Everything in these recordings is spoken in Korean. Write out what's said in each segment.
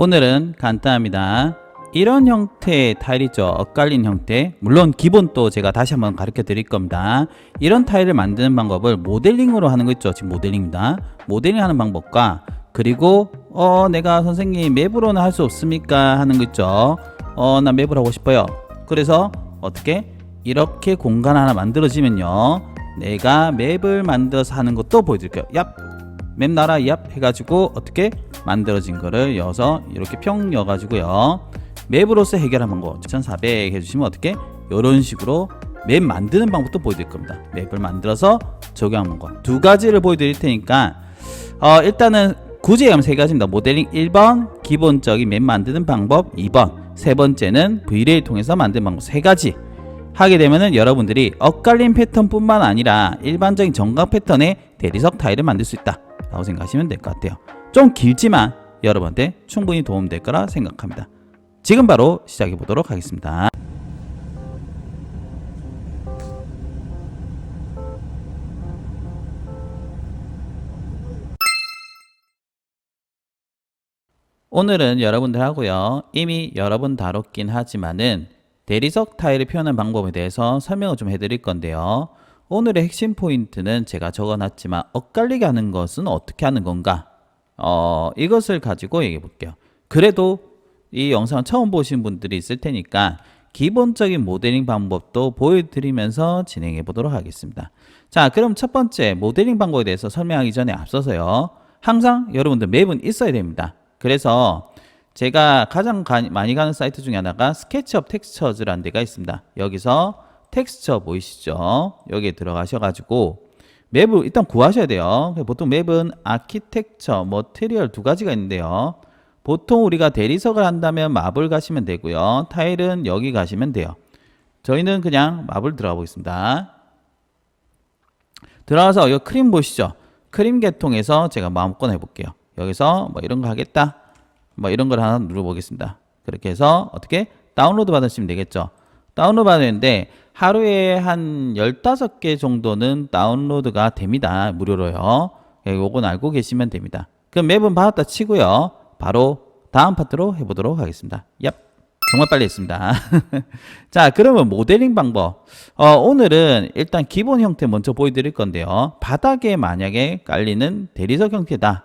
오늘은 간단합니다. 이런 형태의 타일이죠. 엇갈린 형태. 물론 기본 또 제가 다시 한번 가르쳐 드릴 겁니다. 이런 타일을 만드는 방법을 모델링으로 하는 거 있죠. 지금 모델링입니다. 모델링 하는 방법과 그리고 어 내가 선생님 맵으로는 할 수 없습니까 하는 거 있죠. 어 나 맵을 하고 싶어요. 그래서 어떻게 이렇게 공간 하나 만들어지면요. 내가 맵을 만들어서 하는 것도 보여드릴게요. 얍. 맵 나라 얍 해가지고 어떻게 만들어진 거를 여서 이렇게 평 여가지고요. 맵으로서 해결한 방법 1400 해주시면 어떻게 이런 식으로 맵 만드는 방법도 보여드릴 겁니다. 맵을 만들어서 적용하는 거 두 가지를 보여드릴 테니까 어, 일단은 구제하면 세 가지입니다. 모델링 1번 기본적인 맵 만드는 방법 2번 세 번째는 V레일 통해서 만드는 방법 세 가지 하게 되면은 여러분들이 엇갈린 패턴뿐만 아니라 일반적인 정각 패턴의 대리석 타일을 만들 수 있다 라고 생각하시면 될 것 같아요. 좀 길지만 여러분한테 충분히 도움될 거라 생각합니다. 지금 바로 시작해 보도록 하겠습니다. 오늘은 여러분들 하고요. 이미 여러 번 다뤘긴 하지만은 대리석 타일을 표현한 방법에 대해서 설명을 좀 해드릴 건데요. 오늘의 핵심 포인트는 제가 적어놨지만 엇갈리게 하는 것은 어떻게 하는 건가? 어, 이것을 가지고 얘기해 볼게요. 그래도 이 영상 처음 보신 분들이 있을 테니까 기본적인 모델링 방법도 보여드리면서 진행해 보도록 하겠습니다. 자, 그럼 첫 번째 모델링 방법에 대해서 설명하기 전에 앞서서요. 항상 여러분들 맵은 있어야 됩니다. 그래서 제가 가장 가- 많이 가는 사이트 중에 하나가 스케치업 텍스처즈라는 데가 있습니다. 여기서 텍스처 보이시죠? 여기에 들어가셔가지고 맵을 일단 구하셔야 돼요. 보통 맵은 아키텍처, 머티리얼 두 가지가 있는데요. 보통 우리가 대리석을 한다면 맵을 가시면 되고요. 타일은 여기 가시면 돼요. 저희는 그냥 맵을 들어가 보겠습니다. 들어가서 이 크림 보시죠? 크림 계통에서 제가 마음껏 해볼게요. 여기서 뭐 이런 거 하겠다. 뭐 이런 걸 하나 눌러보겠습니다. 그렇게 해서 어떻게 다운로드 받으시면 되겠죠. 다운로드 받았는데 하루에 한 15개 정도는 다운로드가 됩니다. 무료로요. 예, 요건 알고 계시면 됩니다. 그럼 맵은 받았다 치고요. 바로 다음 파트로 해보도록 하겠습니다. 얍. 정말 빨리 했습니다. 자, 그러면 모델링 방법. 어, 오늘은 일단 기본 형태 먼저 보여드릴 건데요. 바닥에 만약에 깔리는 대리석 형태다.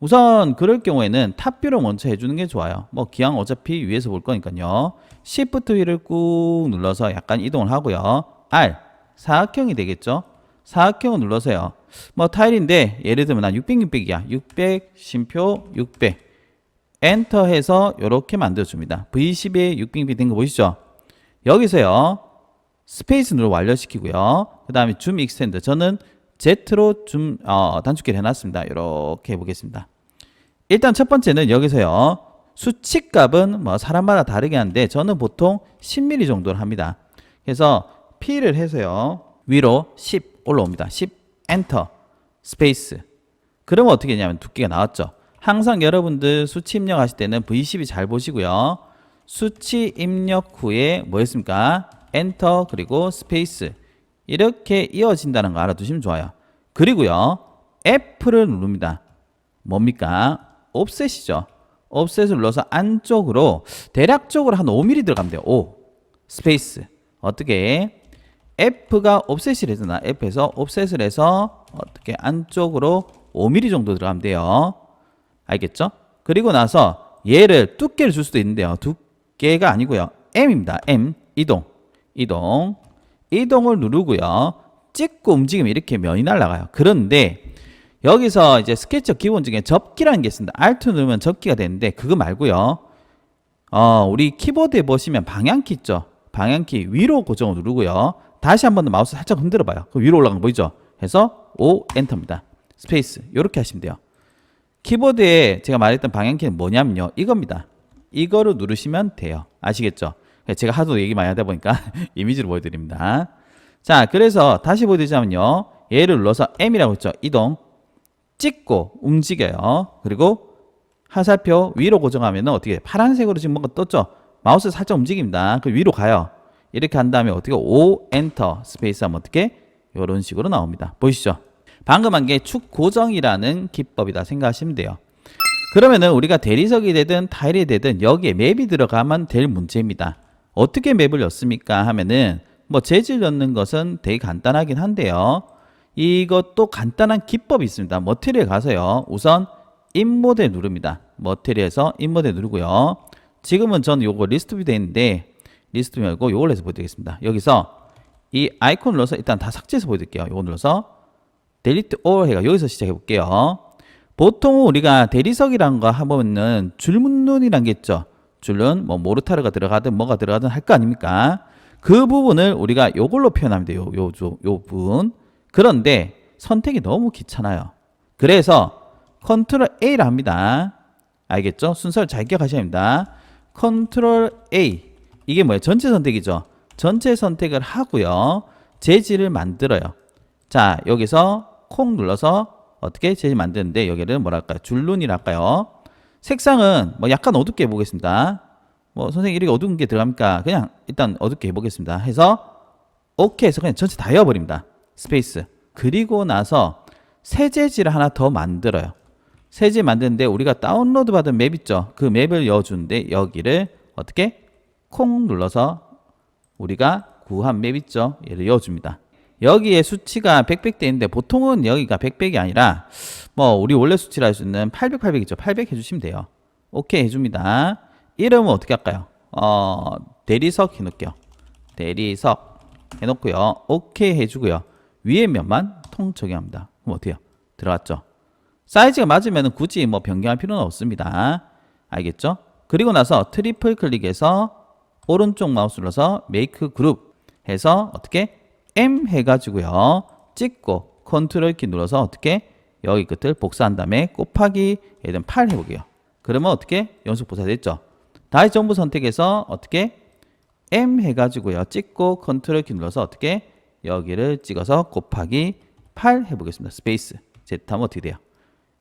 우선 그럴 경우에는 탑뷰를 먼저 해주는 게 좋아요. 뭐 기왕 어차피 위에서 볼 거니까요. Shift 휠을 꾹 눌러서 약간 이동을 하고요. R 사각형이 되겠죠. 사각형을 눌러서요. 뭐 타일인데 예를 들면 난 600, 600이야. 600 심표 600 엔터 해서 이렇게 만들어줍니다. V10에 600이 된 거 보이시죠? 여기서요. 스페이스 눌러 완료시키고요. 그 다음에 줌 익스텐드. 저는 Z로 줌 어, 단축키를 해놨습니다. 이렇게 해보겠습니다. 일단 첫 번째는 여기서요. 수치값은 뭐 사람마다 다르게 하는데 저는 보통 10mm 정도를 합니다. 그래서 P를 해서요. 위로 10 올라옵니다. 10 엔터 스페이스. 그러면 어떻게 되냐면 두께가 나왔죠. 항상 여러분들 수치 입력하실 때는 V10이 잘 보시고요. 수치 입력 후에 뭐였습니까? 엔터 그리고 스페이스 이렇게 이어진다는 거 알아두시면 좋아요. 그리고요. F를 누릅니다. 뭡니까? 옵셋이죠. 옵셋을 눌러서 안쪽으로 대략적으로 한 5mm 들어가면 돼요. 5 스페이스 어떻게 F가 옵셋이 되잖아. F에서 옵셋을 해서 어떻게 안쪽으로 5mm 정도 들어가면 돼요. 알겠죠? 그리고 나서 얘를 두께를 줄 수도 있는데요. 두께가 아니고요. M입니다. M 이동 이동 이동을 누르고요. 찍고 움직이면 이렇게 면이 날아가요. 그런데 여기서 이제 스케치업 기본 중에 접기라는 게 있습니다. Alt 누르면 접기가 되는데 그거 말고요. 어, 우리 키보드에 보시면 방향키 있죠. 방향키 위로 고정을 누르고요. 다시 한 번 더 마우스 살짝 흔들어 봐요. 그 위로 올라간 거 보이죠? 해서 O 엔터입니다. 스페이스. 이렇게 하시면 돼요. 키보드에 제가 말했던 방향키는 뭐냐면요. 이겁니다. 이거를 누르시면 돼요. 아시겠죠? 제가 하도 얘기 많이 하다 보니까 이미지로 보여드립니다. 자, 그래서 다시 보여드리자면요. 얘를 눌러서 M이라고 했죠. 이동. 찍고 움직여요. 그리고 화살표 위로 고정하면 어떻게? 파란색으로 지금 뭔가 떴죠? 마우스 살짝 움직입니다. 그 위로 가요. 이렇게 한 다음에 어떻게 O 엔터 스페이스 하면 어떻게 이런 식으로 나옵니다. 보이시죠? 방금 한 게 축 고정이라는 기법이다 생각하시면 돼요. 그러면은 우리가 대리석이 되든 타일이 되든 여기에 맵이 들어가면 될 문제입니다. 어떻게 맵을 넣습니까? 하면은 뭐 재질 넣는 것은 되게 간단하긴 한데요. 이것도 간단한 기법이 있습니다. 머티리얼 가서요. 우선 인모델 누릅니다. 머티리얼에서 인모델 누르고요. 지금은 전 요거 리스트 뷰 되어 있는데 리스트 뷰 말고 요걸 해서 보여드리겠습니다. 여기서 이 아이콘 눌러서 일단 다 삭제해서 보여드릴게요. 요거 눌러서 델리트 올 해가 여기서 시작해 볼게요. 보통 우리가 대리석이란 거 하면은 줄문눈이란 게 있죠. 줄은 뭐 모르타르가 들어가든 뭐가 들어가든 할 거 아닙니까? 그 부분을 우리가 요걸로 표현하면 돼요. 요, 요, 요 부분. 그런데 선택이 너무 귀찮아요. 그래서 컨트롤 A를 합니다. 알겠죠? 순서를 잘 기억하셔야 합니다. 컨트롤 A. 이게 뭐예요? 전체 선택이죠. 전체 선택을 하고요. 재질을 만들어요. 자, 여기서 콩 눌러서 어떻게 재질 만드는데 여기를 뭐랄까요? 줄눈이랄까요? 색상은 뭐 약간 어둡게 해보겠습니다. 뭐 선생님 이렇게 어두운 게 들어갑니까? 그냥 일단 어둡게 해보겠습니다. 해서 오케이 해서 그냥 전체 다 외워버립니다. 스페이스. 그리고 나서 새 재질을 하나 더 만들어요. 새 재질 만드는데 우리가 다운로드 받은 맵 있죠? 그 맵을 넣어주는데 여기를 어떻게 콩 눌러서 우리가 구한 맵 있죠? 얘를 넣어줍니다. 여기에 수치가 100, 100돼 있는데 보통은 여기가 100, 100이 아니라 뭐 우리 원래 수치를 할수 있는 800, 800 있죠? 800 해주시면 돼요. 오케이 해줍니다. 이름은 어떻게 할까요? 어, 대리석 해놓을게요. 대리석 해놓고요. 오케이 해주고요. 위에 면만 통 적용합니다. 그럼 어때요? 들어갔죠? 사이즈가 맞으면 굳이 뭐 변경할 필요는 없습니다. 알겠죠? 그리고 나서 트리플 클릭해서 오른쪽 마우스 눌러서 메이크 그룹 해서 어떻게 M 해가지고요. 찍고 컨트롤 키 눌러서 어떻게 여기 끝을 복사한 다음에 곱하기 들면 8 해보게요. 그러면 어떻게 연속 복사 됐죠? 다시 전부 선택해서 어떻게 M 해가지고요. 찍고 컨트롤 키 눌러서 어떻게 여기를 찍어서 곱하기 8 해보겠습니다. 스페이스 Z 하면 어떻게 돼요?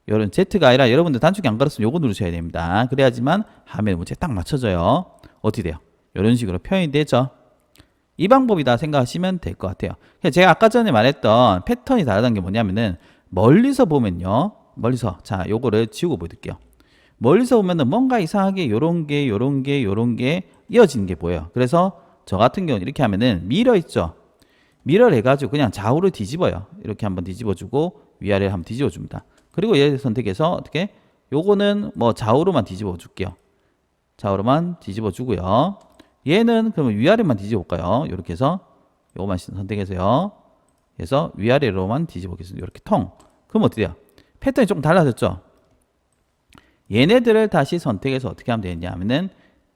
요런 Z가 아니라 여러분들 단축키 안 걸었으면 요거 누르셔야 됩니다. 그래야지만 화면 문제 딱 맞춰져요. 어떻게 돼요? 이런 식으로 표현이 되죠. 이 방법이다 생각하시면 될 것 같아요. 제가 아까 전에 말했던 패턴이 다르다는 게 뭐냐면은 멀리서 보면요. 멀리서 자 요거를 지우고 보여드릴게요. 멀리서 보면은 뭔가 이상하게 요런 게 요런 게 요런 게 이어지는 게 보여요. 그래서 저 같은 경우는 이렇게 하면은 미러 있죠. 미러를 해가지고 그냥 좌우를 뒤집어요. 이렇게 한번 뒤집어주고 위아래 한번 뒤집어줍니다. 그리고 얘 선택해서 어떻게 요거는 뭐 좌우로만 뒤집어 줄게요. 좌우로만 뒤집어 주고요. 얘는 그러면 위아래만 뒤집어 볼까요? 이렇게 해서 요거만 선택해서요. 그래서 위아래로만 뒤집어 보겠습니다. 이렇게 통. 그럼 돼요? 패턴이 조금 달라졌죠? 얘네들을 다시 선택해서 어떻게 하면 되냐 하면은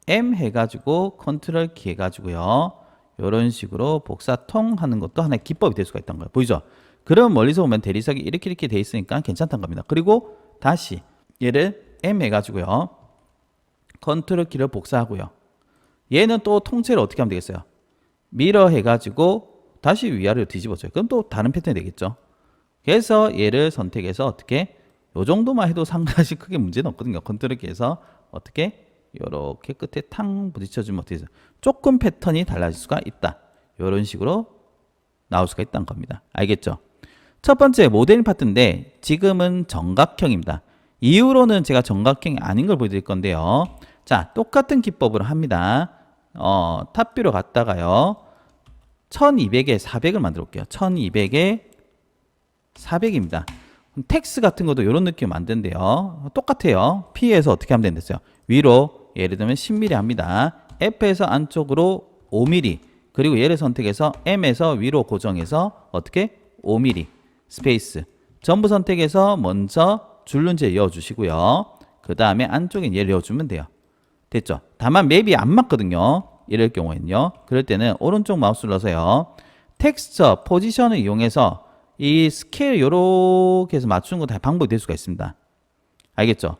M 해가지고 컨트롤 키 해가지고요. 이런 식으로 복사통 하는 것도 하나의 기법이 될 수가 있다는 거예요. 보이죠? 그럼 멀리서 보면 대리석이 이렇게 이렇게 돼 있으니까 괜찮다는 겁니다. 그리고 다시 얘를 M 해가지고요. 컨트롤 키를 복사하고요. 얘는 또 통째로 어떻게 하면 되겠어요? 미러 해가지고 다시 위아래로 뒤집어줘요. 그럼 또 다른 패턴이 되겠죠. 그래서 얘를 선택해서 어떻게 요 정도만 해도 상당히 크게 문제는 없거든요. 컨트롤 키에서 어떻게 이렇게 끝에 탕 부딪혀주면 어떻게 돼요? 조금 패턴이 달라질 수가 있다. 이런 식으로 나올 수가 있다는 겁니다. 알겠죠? 첫 번째 모델 파트인데 지금은 정각형입니다. 이후로는 제가 정각형이 아닌 걸 보여드릴 건데요. 자, 똑같은 기법으로 합니다. 어, 탑뷰로 갔다가요. 1200에 400을 만들어 볼게요. 1200에 400입니다. 텍스 같은 것도 이런 느낌 만든대요. 똑같아요. P에서 어떻게 하면 된댔어요? 위로 예를 들면 10mm 합니다. F에서 안쪽으로 5mm 그리고 얘를 선택해서 M에서 위로 고정해서 어떻게 5mm 스페이스 전부 선택해서 먼저 줄눈질 이어주시고요. 그 다음에 안쪽에 얘를 이어주면 돼요. 됐죠? 다만 맵이 안 맞거든요. 이럴 경우에는요. 그럴 때는 오른쪽 마우스 눌러서요. 텍스처 포지션을 이용해서 이 스케일 요렇게 해서 맞추는 것도 방법이 될 수가 있습니다. 알겠죠?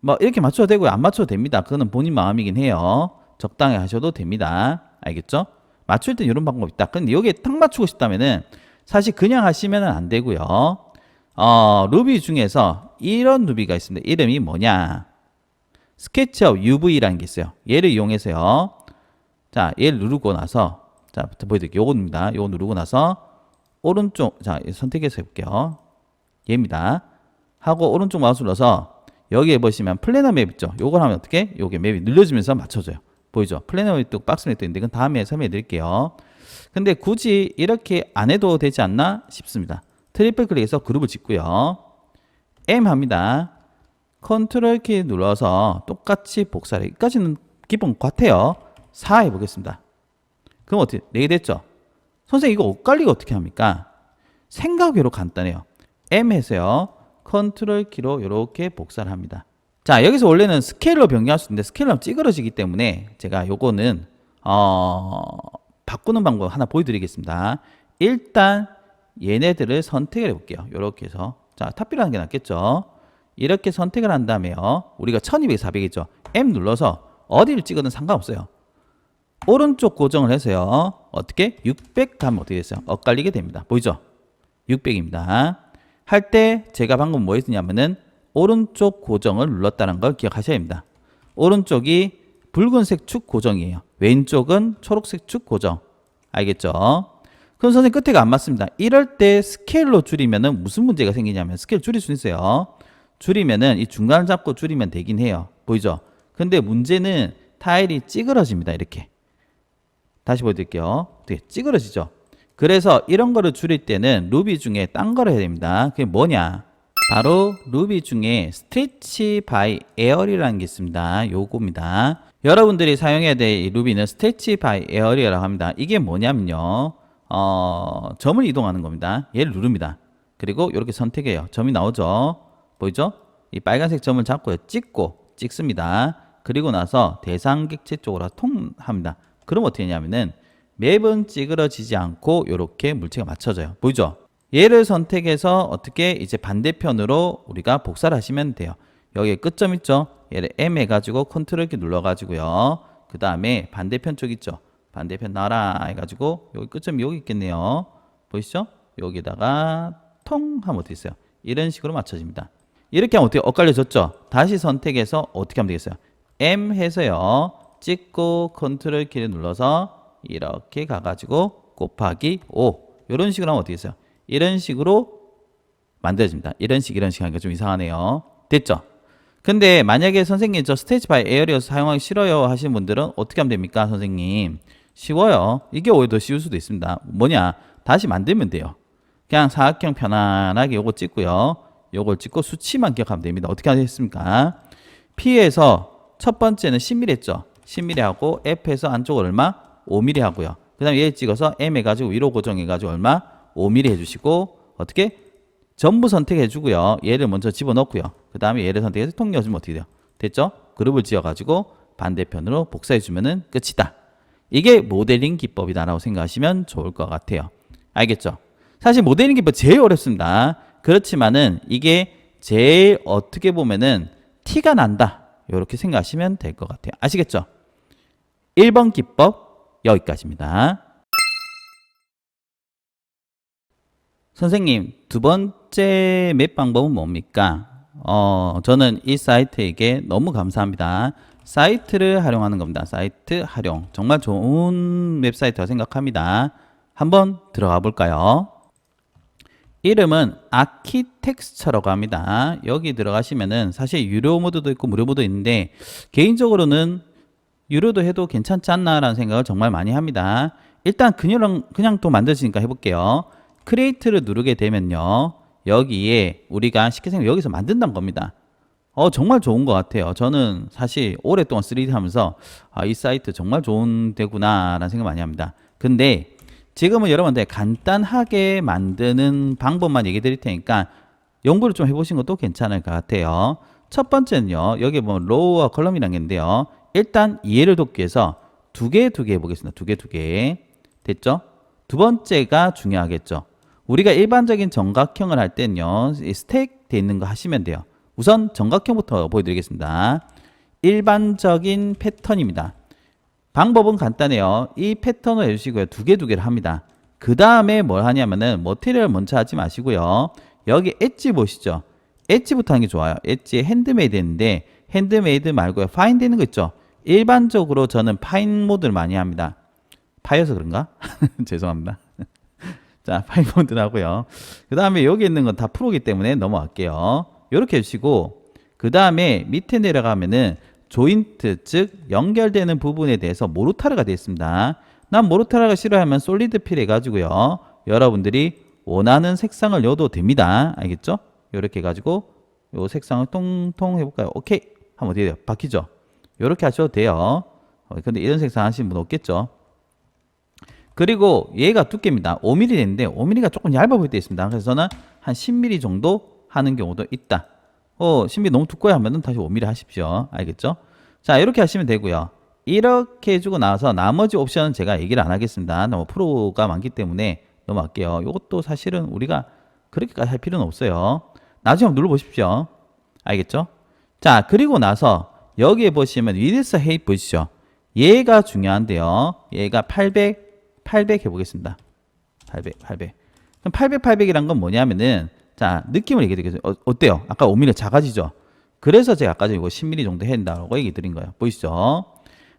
뭐 이렇게 맞춰도 되고요. 안 맞춰도 됩니다. 그거는 본인 마음이긴 해요. 적당히 하셔도 됩니다. 알겠죠? 맞출 땐 이런 방법이 있다. 근데 여기에 딱 맞추고 싶다면은 사실 그냥 하시면 안 되고요. 어, 루비 중에서 이런 루비가 있습니다. 이름이 뭐냐? 스케치업 UV라는 게 있어요. 얘를 이용해서요. 자, 얘를 누르고 나서 자, 보여드릴게요. 요겁니다. 요거 누르고 나서 오른쪽 자, 선택해서 해볼게요. 얘입니다. 하고 오른쪽 마우스 눌러서 여기에 보시면 플래너 맵 있죠. 요걸 하면 어떻게? 요게 맵이 늘려지면서 맞춰져요. 보이죠? 플래너 또 박스 맵도 있는데 이건 다음에 설명해 드릴게요. 근데 굳이 이렇게 안 해도 되지 않나 싶습니다. 트리플 클릭해서 그룹을 짓고요. M 합니다. 컨트롤 키 눌러서 똑같이 복사를 여기까지는 기본 같아요. 4 해보겠습니다. 그럼 어떻게 4개 됐죠? 선생님 이거 엇갈리고 어떻게 합니까? 생각외로 간단해요. M 해서요. 컨트롤 키로 이렇게 복사를 합니다. 자 여기서 원래는 스케일로 변경할 수 있는데 스케일로 찌그러지기 때문에 제가 요거는 어, 바꾸는 방법 하나 보여드리겠습니다. 일단 얘네들을 선택을 해볼게요. 이렇게 해서 자 탑비라는 게 낫겠죠. 이렇게 선택을 한 다음에요. 우리가 1200, 400이죠. M 눌러서 어디를 찍어도 상관없어요. 오른쪽 고정을 해서요. 어떻게? 600 하면 어떻게 됐어요? 엇갈리게 됩니다. 보이죠? 600입니다. 할 때 제가 방금 뭐 했냐면은 오른쪽 고정을 눌렀다는 걸 기억하셔야 합니다. 오른쪽이 붉은색 축 고정이에요. 왼쪽은 초록색 축 고정. 알겠죠? 그럼 선생님 끝에가 안 맞습니다. 이럴 때 스케일로 줄이면은 무슨 문제가 생기냐면 스케일 줄일 수 있어요. 줄이면은 이 중간을 잡고 줄이면 되긴 해요. 보이죠? 근데 문제는 타일이 찌그러집니다. 이렇게. 다시 보여드릴게요. 되게 찌그러지죠? 그래서 이런 거를 줄일 때는 루비 중에 딴 거를 해야 됩니다. 그게 뭐냐? 바로 루비 중에 스트레치 바이 에어리라는 게 있습니다. 요겁니다. 여러분들이 사용해야 될이 루비는 스트레치 바이 에어리라고 합니다. 이게 뭐냐면요. 어, 점을 이동하는 겁니다. 얘를 누릅니다. 그리고 이렇게 선택해요. 점이 나오죠? 보이죠? 이 빨간색 점을 잡고요. 찍고 찍습니다. 그리고 나서 대상 객체 쪽으로 통합니다. 그럼 어떻게 되냐면은 맵은 찌그러지지 않고 이렇게 물체가 맞춰져요. 보이죠? 얘를 선택해서 어떻게 이제 반대편으로 우리가 복사를 하시면 돼요. 여기에 끝점 있죠? 얘를 M 해가지고 컨트롤 키 눌러가지고요. 그 다음에 반대편 쪽 있죠? 반대편 나라 해가지고 여기 끝점이 여기 있겠네요. 보이시죠? 여기다가 통 하면 어떻게 있어요? 이런 식으로 맞춰집니다. 이렇게 하면 어떻게 엇갈려졌죠? 다시 선택해서 어떻게 하면 되겠어요? M 해서요. 찍고 컨트롤 키를 눌러서 이렇게 가가지고 곱하기 5 이런 식으로 하면 어떻게 됐어요? 이런 식으로 만들어집니다. 이런 식 이런 식 하니까 좀 이상하네요. 됐죠? 근데 만약에 선생님 저 스테이지 바이 에어리어스 사용하기 싫어요 하시는 분들은 어떻게 하면 됩니까 선생님? 쉬워요. 이게 오히려 더 쉬울 수도 있습니다. 뭐냐? 다시 만들면 돼요. 그냥 사각형 편안하게 요거 찍고요. 요걸 찍고 수치만 기억하면 됩니다. 어떻게 하겠습니까? P에서 첫 번째는 10mm 했죠. 10mm 하고 F에서 안쪽 얼마? 5mm 하고요. 그 다음에 얘 찍어서 M 해가지고 위로 고정해가지고 얼마? 5mm 해주시고 어떻게? 전부 선택해주고요. 얘를 먼저 집어넣고요. 그 다음에 얘를 선택해서 통렬주면 어떻게 돼요? 됐죠? 그룹을 지어가지고 반대편으로 복사해주면은 끝이다. 이게 모델링 기법이다라고 생각하시면 좋을 것 같아요. 알겠죠? 사실 모델링 기법 제일 어렵습니다. 그렇지만은 이게 제일 어떻게 보면은 티가 난다. 이렇게 생각하시면 될 것 같아요. 아시겠죠? 1번 기법 여기까지입니다. 선생님, 두 번째 맵 방법은 뭡니까? 어, 저는 이 사이트에게 너무 감사합니다. 사이트를 활용하는 겁니다. 사이트 활용. 정말 좋은 웹사이트라고 생각합니다. 한번 들어가 볼까요? 이름은 아키텍스처라고 합니다. 여기 들어가시면은 사실 유료 모드도 있고 무료 모드도 있는데 개인적으로는 유료도 해도 괜찮지 않나라는 생각을 정말 많이 합니다. 일단 그냥 그냥 또 만드시니까 해볼게요. 크리에이트를 누르게 되면요. 여기에 우리가 쉽게 생각 여기서 만든다는 겁니다. 어 정말 좋은 것 같아요. 저는 사실 오랫동안 3D 하면서 아, 이 사이트 정말 좋은 데구나라는 생각 많이 합니다. 근데 지금은 여러분들 간단하게 만드는 방법만 얘기 드릴 테니까 연구를 좀 해보신 것도 괜찮을 것 같아요. 첫 번째는요. 여기 뭐 로우와 컬럼이라는 게 있는데요. 일단 이해를 돕기 위해서 두 개 두 개 해보겠습니다. 두 개 두 개. 됐죠? 두 번째가 중요하겠죠. 우리가 일반적인 정각형을 할 때는요. 이 스택 돼 있는 거 하시면 돼요. 우선 정각형부터 보여드리겠습니다. 일반적인 패턴입니다. 방법은 간단해요. 이 패턴을 해주시고요. 두 개 두 개를 합니다. 그 다음에 뭘 하냐면은 머티리얼 먼저 하지 마시고요. 여기 엣지 보시죠. 엣지부터 하는 게 좋아요. 엣지 핸드메이드인데 핸드메이드 말고요. 파인 되는 거 있죠. 일반적으로 저는 파인 모드를 많이 합니다. 파여서 그런가? 죄송합니다. 자, 파인 모드를 하고요. 그 다음에 여기 있는 건 다 프로기 때문에 넘어갈게요. 이렇게 해주시고 그 다음에 밑에 내려가면은 조인트 즉 연결되는 부분에 대해서 모르타르가 되어 있습니다. 난 모르타르가 싫어하면 솔리드 필 해가지고요. 여러분들이 원하는 색상을 넣어도 됩니다. 알겠죠? 이렇게 해가지고 요 색상을 통통 해볼까요? 오케이 하면 어떻게 돼요? 바뀌죠? 이렇게 하셔도 돼요. 어, 근데 이런 색상 하시는 분 없겠죠? 그리고 얘가 두께입니다. 5mm 되는데 5mm가 조금 얇아 보일 때 있습니다. 그래서 저는 한 10mm 정도 하는 경우도 있다. 어, 10mm 너무 두꺼워 하면은 다시 5mm 하십시오. 알겠죠? 자, 이렇게 하시면 되고요. 이렇게 해주고 나서 나머지 옵션은 제가 얘기를 안 하겠습니다. 너무 프로가 많기 때문에 넘어갈게요. 이것도 사실은 우리가 그렇게까지 할 필요는 없어요. 나중에 한번 눌러보십시오. 알겠죠? 자, 그리고 나서 여기에 보시면 위드스 헤이 보이시죠? 얘가 중요한데요. 얘가 800, 800 해보겠습니다. 800, 800. 그럼 800, 800이란 건 뭐냐면은 자, 느낌을 얘기해 드리겠습니다. 어, 어때요? 아까 5mm 작아지죠? 그래서 제가 아까 전에 이거 10mm 정도 해야 된다고 얘기 드린 거예요. 보이시죠?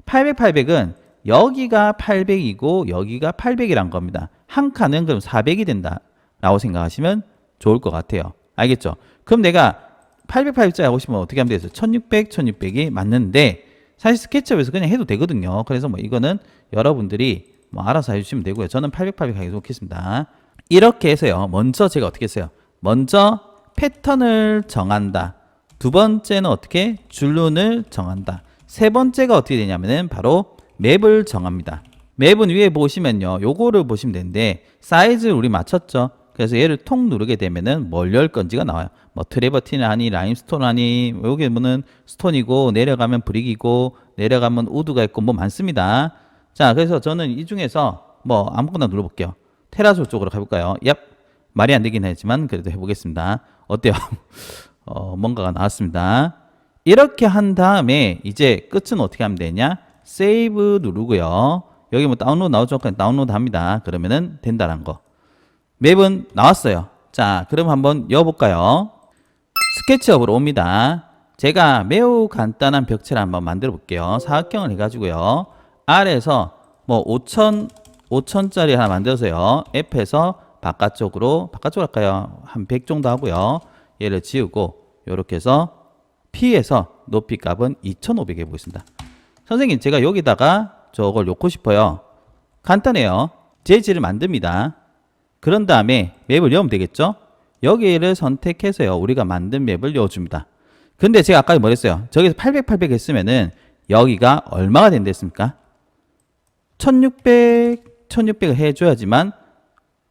800, 800은 여기가 800이고 여기가 800이란 겁니다. 한 칸은 그럼 400이 된다라고 생각하시면 좋을 것 같아요. 알겠죠? 그럼 내가 800, 800짜리 하고 싶으면 어떻게 하면 되겠어요? 1600, 1600이 맞는데 사실 스케치업에서 그냥 해도 되거든요. 그래서 뭐 이거는 여러분들이 뭐 알아서 해주시면 되고요. 저는 800, 800 하기 좋겠습니다. 이렇게 해서요. 먼저 제가 어떻게 했어요? 먼저 패턴을 정한다. 두 번째는 어떻게? 줄눈을 정한다. 세 번째가 어떻게 되냐면은 바로 맵을 정합니다. 맵은 위에 보시면요. 요거를 보시면 되는데 사이즈를 우리 맞췄죠. 그래서 얘를 통 누르게 되면은 뭘열 건지가 나와요. 뭐 트레버틴 아니 라임스톤 아니 여기 뭐는 스톤이고 내려가면 브릭이고 내려가면 우드가 있고 뭐 많습니다. 자, 그래서 저는 이 중에서 뭐 아무거나 눌러볼게요. 테라솔 쪽으로 가볼까요? 얍. 말이 안 되긴 했지만 그래도 해보겠습니다. 어때요? 어, 뭔가가 나왔습니다. 이렇게 한 다음에 이제 끝은 어떻게 하면 되냐? 세이브 누르고요. 여기 뭐 다운로드 나오죠? 그냥 다운로드 합니다. 그러면은 된다는 거. 맵은 나왔어요. 자, 그럼 한번 여볼까요? 스케치업으로 옵니다. 제가 매우 간단한 벽체를 한번 만들어 볼게요. 사각형을 해가지고요. R에서 뭐 5천, 5천짜리 하나 만들어서요. F에서 바깥쪽으로, 바깥쪽으로 할까요? 한 100 정도 하고요. 얘를 지우고, 요렇게 해서 P에서 높이 값은 2500 해보겠습니다. 선생님, 제가 여기다가 저걸 놓고 싶어요. 간단해요. 재질을 만듭니다. 그런 다음에 맵을 넣으면 되겠죠? 여기를 선택해서요. 우리가 만든 맵을 넣어줍니다. 근데 제가 아까 뭐랬어요? 저기서 800, 800 했으면은 여기가 얼마가 된댔습니까? 1600, 1600을 해줘야지만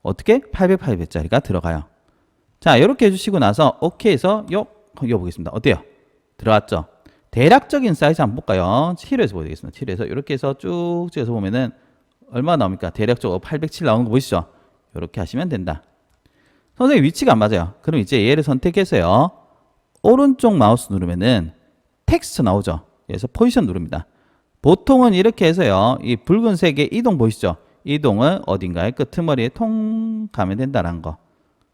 어떻게? 800, 800짜리가 들어가요. 자, 이렇게 해주시고 나서 오케이 해서 요, 이거 보겠습니다. 어때요? 들어왔죠? 대략적인 사이즈 한번 볼까요? 7에서 보여드리겠습니다. 7에서 이렇게 해서 쭉 찍어서 보면은 얼마 나옵니까? 대략적으로 807 나오는 거 보이시죠? 이렇게 하시면 된다. 선생님 위치가 안 맞아요. 그럼 이제 얘를 선택해서요. 오른쪽 마우스 누르면은 텍스트 나오죠. 그래서 포지션 누릅니다. 보통은 이렇게 해서요. 이 붉은색의 이동 보이시죠? 이동은 어딘가에 끄트머리에 통 가면 된다는 거.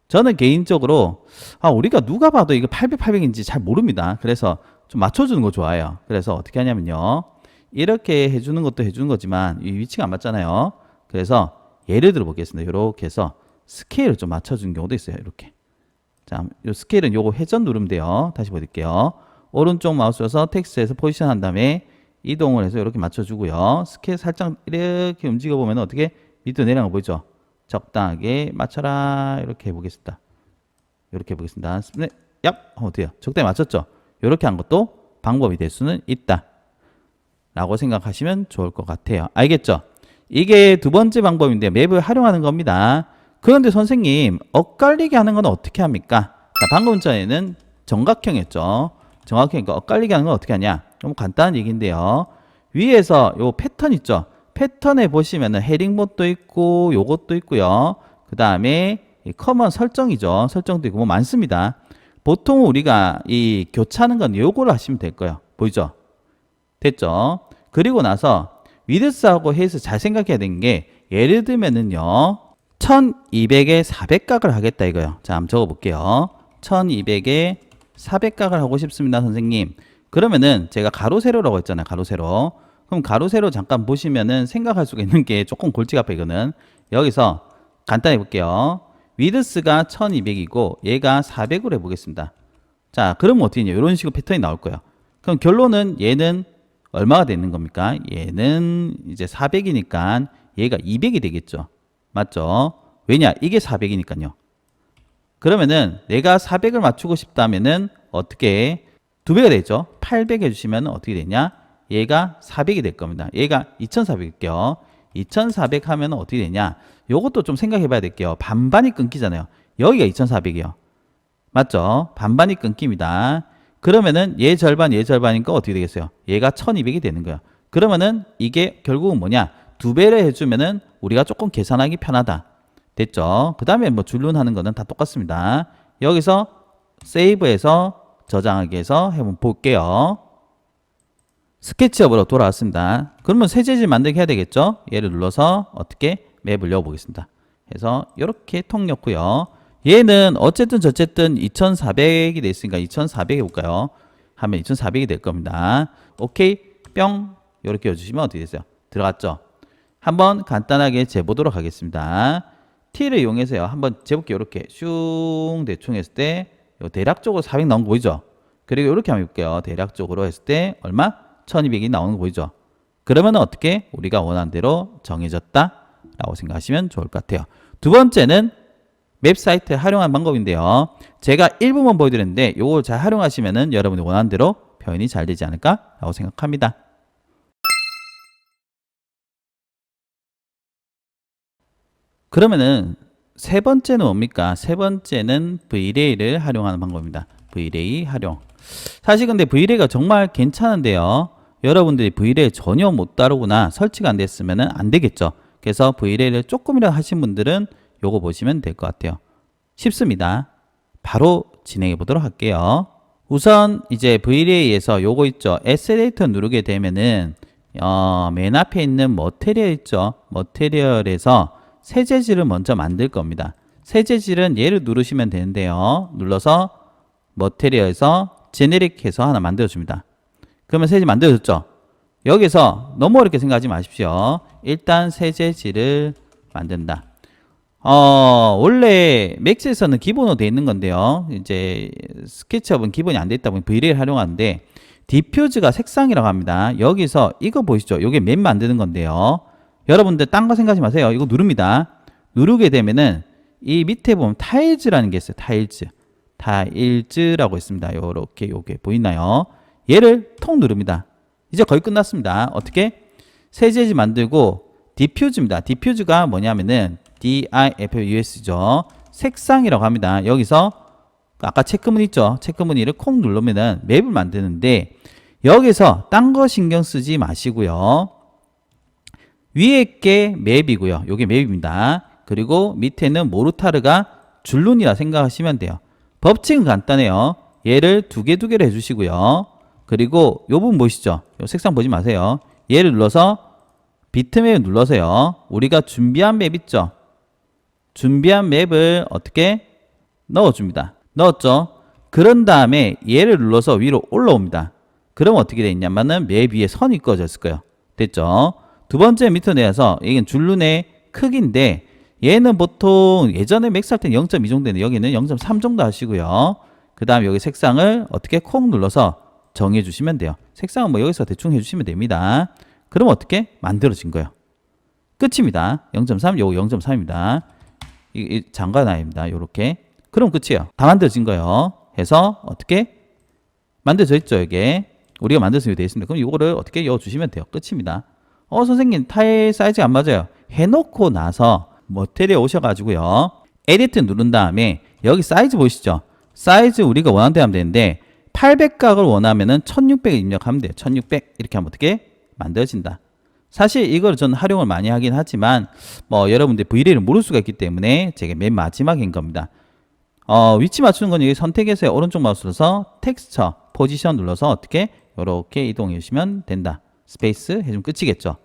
저는 개인적으로 아 우리가 누가 봐도 이거 800, 800인지 잘 모릅니다. 그래서 좀 맞춰주는 거 좋아해요. 그래서 어떻게 하냐면요. 이렇게 해주는 것도 해주는 거지만 이 위치가 안 맞잖아요. 그래서 예를 들어 보겠습니다. 이렇게 해서 스케일을 좀 맞춰주는 경우도 있어요. 이렇게. 자, 이 스케일은 요거 회전 누르면 돼요. 다시 보여드릴게요. 오른쪽 마우스에서 텍스트에서 포지션 한 다음에 이동을 해서 이렇게 맞춰주고요. 스케일 살짝 이렇게 움직여 보면 어떻게 밑으로 내려가 보이죠? 적당하게 맞춰라. 이렇게 해보겠습니다. 이렇게 해보겠습니다. 네, 얍! 하면 어때요? 적당히 맞췄죠? 이렇게 한 것도 방법이 될 수는 있다. 라고 생각하시면 좋을 것 같아요. 알겠죠? 이게 두 번째 방법인데 맵을 활용하는 겁니다. 그런데 선생님, 엇갈리게 하는 건 어떻게 합니까? 자, 방금 전에는 정각형이었죠. 정각형이니까 엇갈리게 하는 건 어떻게 하냐? 너무 간단한 얘기인데요. 위에서 요 패턴 있죠? 패턴에 보시면은 헤링봇도 있고 요것도 있고요. 그 다음에 커먼 설정이죠. 설정도 있고 뭐 많습니다. 보통 우리가 이 교차하는 건 요거를 하시면 될 거예요. 보이죠? 됐죠? 그리고 나서 위드스하고 헤이스 잘 생각해야 되는 게 예를 들면은요. 1200에 400각을 하겠다 이거요. 자, 한번 적어 볼게요. 1200에 400각을 하고 싶습니다, 선생님. 그러면은 제가 가로 세로라고 했잖아요. 가로 세로. 그럼 가로 세로 잠깐 보시면은 생각할 수가 있는 게 조금 골치가 아파 이거는. 여기서 간단히 볼게요. 위드스가 1200이고 얘가 400으로 해 보겠습니다. 자, 그러면 어떻게 되냐? 이런 식으로 패턴이 나올 거예요. 그럼 결론은 얘는 얼마가 되는 겁니까? 얘는 이제 400이니까 얘가 200이 되겠죠. 맞죠? 왜냐? 이게 400이니까요. 그러면은 내가 400을 맞추고 싶다면은 어떻게 두 배가 되죠? 800 해주시면 어떻게 되냐? 얘가 400이 될 겁니다. 얘가 2400일게요. 2400 하면 어떻게 되냐? 요것도 좀 생각해 봐야 될게요. 반반이 끊기잖아요. 여기가 2400이요. 맞죠? 반반이 끊깁니다. 그러면은 얘 절반, 얘 절반이니까 어떻게 되겠어요? 얘가 1200이 되는 거예요. 그러면은 이게 결국은 뭐냐? 두 배를 해주면은 우리가 조금 계산하기 편하다. 됐죠? 그 다음에 뭐 줄눈하는 거는 다 똑같습니다. 여기서 세이브해서 저장하기 해서 해본 볼게요. 스케치업으로 돌아왔습니다. 그러면 새 재질 만들기 해야 되겠죠? 얘를 눌러서 어떻게 맵을 열어보겠습니다. 그래서 이렇게 통 넣고요. 얘는 어쨌든 저쨌든 2400이 돼 있으니까 2400 해볼까요? 하면 2400이 될 겁니다. 오케이 뿅 이렇게 해주시면 어떻게 되세요? 들어갔죠? 한번 간단하게 재보도록 하겠습니다. T를 이용해서요. 한번 재볼게요. 이렇게 슝 대충 했을 때요 대략적으로 400 나온 거 보이죠? 그리고 이렇게 한번 해볼게요. 대략적으로 했을 때 얼마? 1200이 나오는 거 보이죠? 그러면 어떻게 우리가 원하는 대로 정해졌다 라고 생각하시면 좋을 것 같아요. 두 번째는 맵 사이트 활용한 방법인데요. 제가 일부만 보여드렸는데 이걸 잘 활용하시면은 여러분이 원하는 대로 표현이 잘 되지 않을까 라고 생각합니다. 그러면은 세 번째는 뭡니까? 세 번째는 Vlay를 활용하는 방법입니다. Vlay 활용. 사실 근데 Vlay가 정말 괜찮은데요. 여러분들이 Vlay 전혀 못 다루거나 설치가 안 됐으면 안 되겠죠. 그래서 Vlay를 조금이라도 하신 분들은 요거 보시면 될 것 같아요. 쉽습니다. 바로 진행해 보도록 할게요. 우선 이제 Vlay에서 요거 있죠. 에셀레이터 누르게 되면은 어, 맨 앞에 있는 머테리얼 있죠. 머테리얼에서 새 재질을 먼저 만들 겁니다. 새 재질은 얘를 누르시면 되는데요. 눌러서 머테리얼에서 제네릭 해서 하나 만들어 줍니다. 그러면 새 재질 만들어졌죠? 여기서 너무 어렵게 생각하지 마십시오. 일단 새 재질을 만든다. 어, 원래 맥스에서는 기본으로 되어 있는 건데요. 이제 스케치업은 기본이 안돼 있다 보니 V를 활용하는데 디퓨즈가 색상이라고 합니다. 여기서 이거 보이시죠? 이게 맨 만드는 건데요. 여러분들 딴 거 생각하지 마세요. 이거 누릅니다. 누르게 되면은 이 밑에 보면 타일즈라는 게 있어요. 타일즈. 타일즈라고 있습니다. 요렇게 요게 보이나요? 얘를 통 누릅니다. 이제 거의 끝났습니다. 어떻게? 세제지 만들고 디퓨즈입니다. 디퓨즈가 뭐냐면은 DIFUS죠. 색상이라고 합니다. 여기서 아까 체크문 있죠? 체크무늬를 콩 누르면은 맵을 만드는데 여기서 딴 거 신경 쓰지 마시고요. 위에 게 맵이고요. 요게 맵입니다. 그리고 밑에는 모르타르가 줄눈이라 생각하시면 돼요. 법칙은 간단해요. 얘를 두 개 두 개를 해주시고요. 그리고 요 부분 보시죠. 요 색상 보지 마세요. 얘를 눌러서 비트맵을 눌러서요. 우리가 준비한 맵 있죠. 준비한 맵을 어떻게 넣어줍니다. 넣었죠. 그런 다음에 얘를 눌러서 위로 올라옵니다. 그럼 어떻게 되냐면은 맵 위에 선이 꺼졌을 거예요. 됐죠? 두 번째 미터 내에서 이게 줄눈의 크기인데 얘는 보통 예전에 맥스 할 때는 0.2 정도 되는데 여기는 0.3 정도 하시고요. 그 다음 여기 색상을 어떻게 콕 눌러서 정해 주시면 돼요. 색상은 뭐 여기서 대충 해주시면 됩니다. 그럼 어떻게 만들어진 거예요? 끝입니다. 0.3 요거 0.3입니다. 이, 이 장관 아입니다. 요렇게. 그럼 끝이에요. 다 만들어진 거예요. 해서 어떻게 만들어져 있죠, 이게. 우리가 만들어서 되어 있습니다. 그럼 이거를 어떻게 넣어 주시면 돼요. 끝입니다. 어, 선생님, 타일 사이즈가 안 맞아요. 해 놓고 나서 머테리에 오셔 가지고요. 에디트 누른 다음에 여기 사이즈 보이시죠? 사이즈 우리가 원하는 대로 하면 되는데 800각을 원하면은 1600을 입력하면 돼요. 1600 이렇게 하면 어떻게 만들어진다. 사실 이걸 저는 활용을 많이 하긴 하지만 뭐 여러분들 V레이를 모를 수가 있기 때문에 제가 맨 마지막인 겁니다. 어, 위치 맞추는 건 여기 선택해서 오른쪽 마우스 눌러서 텍스처 포지션 눌러서 어떻게 이렇게 이동해 주시면 된다. 스페이스 해주면 끝이겠죠.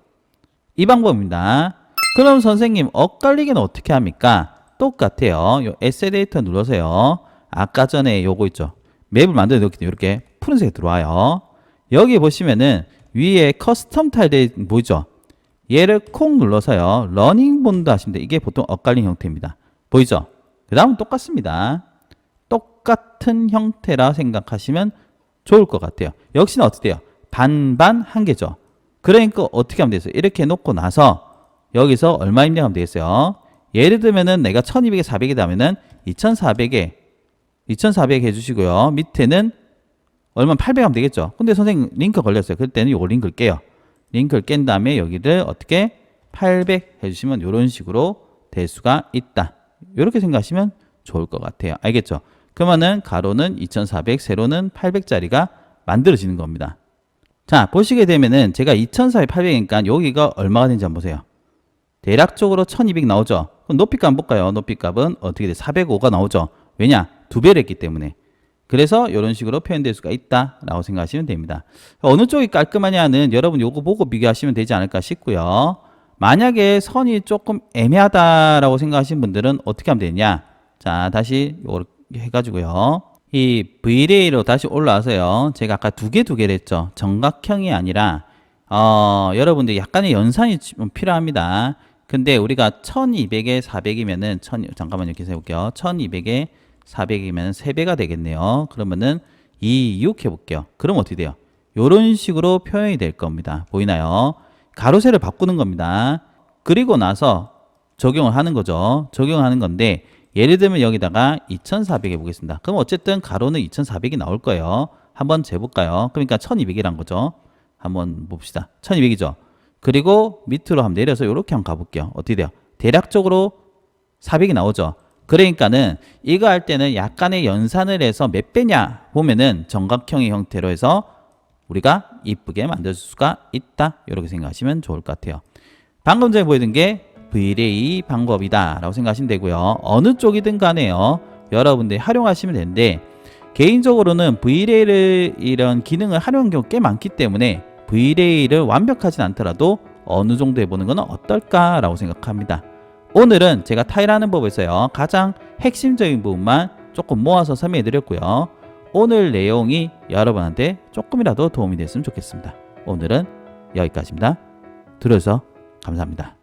이 방법입니다. 그럼 선생님 엇갈리기는 어떻게 합니까? 똑같아요. 요 에세레이터 눌러서요. 아까 전에 요거 있죠. 맵을 만들어 놓기 때문에 이렇게 푸른색이 들어와요. 여기 보시면은 위에 커스텀 타일 보이죠? 얘를 콕 눌러서요. 러닝 본드 하시면 돼. 이게 보통 엇갈린 형태입니다. 보이죠? 그 다음은 똑같습니다. 똑같은 형태라 생각하시면 좋을 것 같아요. 역시나 어떻게 돼요? 반반 한 개죠. 그러니까 어떻게 하면 되겠어요? 이렇게 놓고 나서 여기서 얼마 입력하면 되겠어요? 예를 들면은 내가 1200에 400이다 하면은 2400에 2400 해주시고요. 밑에는 얼마 800 하면 되겠죠. 근데 선생님 링크 걸렸어요. 그때는 요 링크를 깨요. 링크를 깬 다음에 여기를 어떻게 800 해주시면 이런 식으로 될 수가 있다. 이렇게 생각하시면 좋을 것 같아요. 알겠죠? 그러면은 가로는 2400, 세로는 800짜리가 만들어지는 겁니다. 자, 보시게 되면은 제가 2400, 800이니까 여기가 얼마가 되는지 한번 보세요. 대략적으로 1200 나오죠. 그럼 높이값 한번 볼까요? 높이 값은 어떻게 돼? 405가 나오죠. 왜냐? 두 배를 했기 때문에. 그래서 이런 식으로 표현될 수가 있다라고 생각하시면 됩니다. 어느 쪽이 깔끔하냐는 여러분 요거 보고 비교하시면 되지 않을까 싶고요. 만약에 선이 조금 애매하다라고 생각하시는 분들은 어떻게 하면 되냐? 자, 다시 요렇게 해가지고요. 이 V레이로 다시 올라와서요. 제가 아까 두 개 두 개를 했죠. 정각형이 아니라 어, 여러분들 약간의 연산이 좀 필요합니다. 근데 우리가 1200에 400이면은 1000 잠깐만요. 계산해 볼게요. 1200에 400이면 3배가 되겠네요. 그러면은 2, 6 해볼게요. 그럼 어떻게 돼요? 요런 식으로 표현이 될 겁니다. 보이나요? 가로세를 바꾸는 겁니다. 그리고 나서 적용을 하는 거죠. 적용하는 건데 예를 들면 여기다가 2400 해보겠습니다. 그럼 어쨌든 가로는 2400이 나올 거예요. 한번 재볼까요? 그러니까 1200이란 거죠. 한번 봅시다. 1200이죠. 그리고 밑으로 한번 내려서 이렇게 한번 가볼게요. 어떻게 돼요? 대략적으로 400이 나오죠. 그러니까는 이거 할 때는 약간의 연산을 해서 몇 배냐 보면은 정각형의 형태로 해서 우리가 이쁘게 만들 수가 있다. 이렇게 생각하시면 좋을 것 같아요. 방금 전에 보여준 게 V레이 방법이다 라고 생각하시면 되고요. 어느 쪽이든 간에요. 여러분들이 활용하시면 되는데 개인적으로는 V레이를 이런 기능을 활용한 경우 꽤 많기 때문에 V레이를 완벽하진 않더라도 어느 정도 해보는 것은 어떨까라고 생각합니다. 오늘은 제가 타일하는 법에서요 가장 핵심적인 부분만 조금 모아서 설명해 드렸고요. 오늘 내용이 여러분한테 조금이라도 도움이 됐으면 좋겠습니다. 오늘은 여기까지입니다. 들어주셔서 감사합니다.